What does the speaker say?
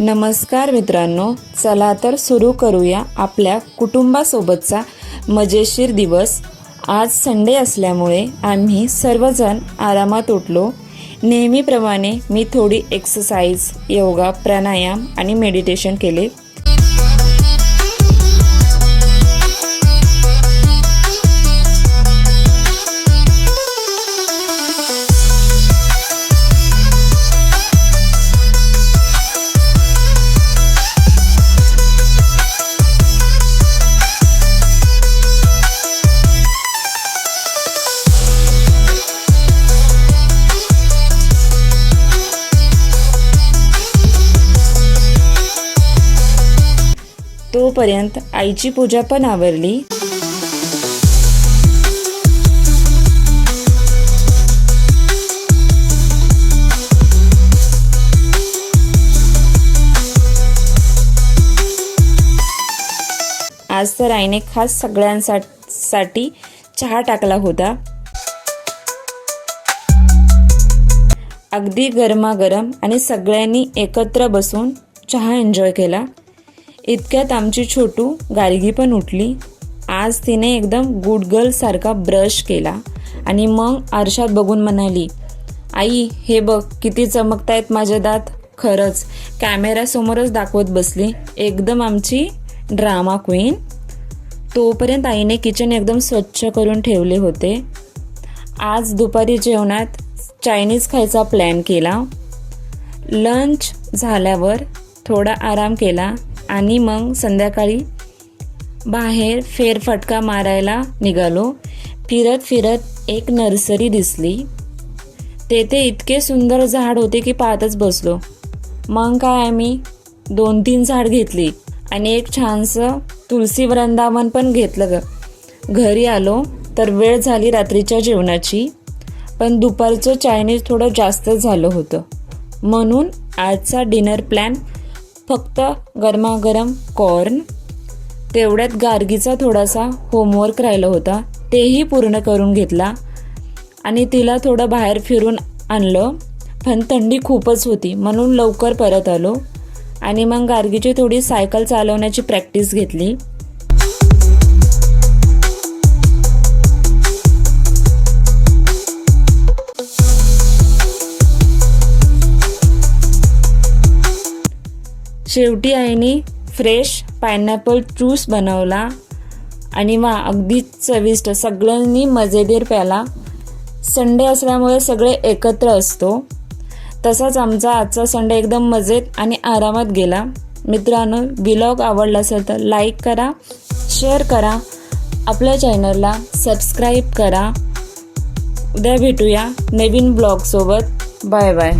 नमस्कार मित्रांनो चला तर सुरू करूया आपल्या कुटुंबासोबतचा मजेशीर दिवस. आज संडे असल्यामुळे आम्ही सर्वजण आरामात उठलो. नेहमीप्रमाणे मी थोडी एक्सरसाइज योगा प्राणायाम आणि मेडिटेशन केले. तोपर्यंत आईची पूजा पण आवरली. आज तर आईने खास सगळ्यांसाठी चहा टाकला होता. अगदी गरमागरम आणि सगळ्यांनी एकत्र बसून चहा एन्जॉय केला. इतक्यात आमची छोटू गार्गी पण उठली. आज तिने एकदम गुड गर्लसारखा ब्रश केला आणि मग आरशात बघून म्हणाली आई हे बघ किती चमकतायत माझे दात. खरंच कॅमेऱ्यासमोरच दाखवत बसली. एकदम आमची ड्रामा क्वीन तोपर्यंत आईने किचन एकदम स्वच्छ करून ठेवले होते. आज दुपारी जेवणात चायनीज खायचा प्लॅन केला. लंच झाल्यावर थोडा आराम केला. आणि मग संध्याकाळी बाहेर फेरफटका मारायला निघालो. फिरत फिरत एक नर्सरी दिसली. तेथे इतके सुंदर झाड होते की पाहतच बसलो. मग काय आम्ही? दोन तीन झाड घेतली आणि एक छानसं तुलसी वृंदावन पण घेतलं. ग घरी आलो तर वेळ झाली रात्रीच्या जेवणाची. पण दुपारचं चायनीज थोडं जास्त झालं होतं. म्हणून आजचा डिनर प्लॅन फक्त गरमागरम कॉर्न. तेवढ्यात गार्गीचा थोडासा होमवर्क राहिला होता. तेही पूर्ण करून घेतला. आणि तिला थोडं बाहेर फिरून आणलं. पण थंडी खूपच होती. म्हणून लवकर परत आलो. आणि मग गार्गीची थोडी सायकल चालवण्याची प्रॅक्टिस घेतली. शेवटी आईने फ्रेश पायनॅपल ज्यूस बनवला. आणि वा अगदीच चविष्ट. सगळ्यांनी मजेदार प्याला संडे असल्यामुळे सगळे एकत्र असतो. तसाच आमचा आजचा संडे एकदम मजेत आणि आरामात गेला. मित्रांनो ब्लॉग आवडला असेल तर लाईक करा शेअर करा. आपल्या चॅनलला सबस्क्राईब करा. उद्या भेटूया नवीन ब्लॉगसोबत बाय बाय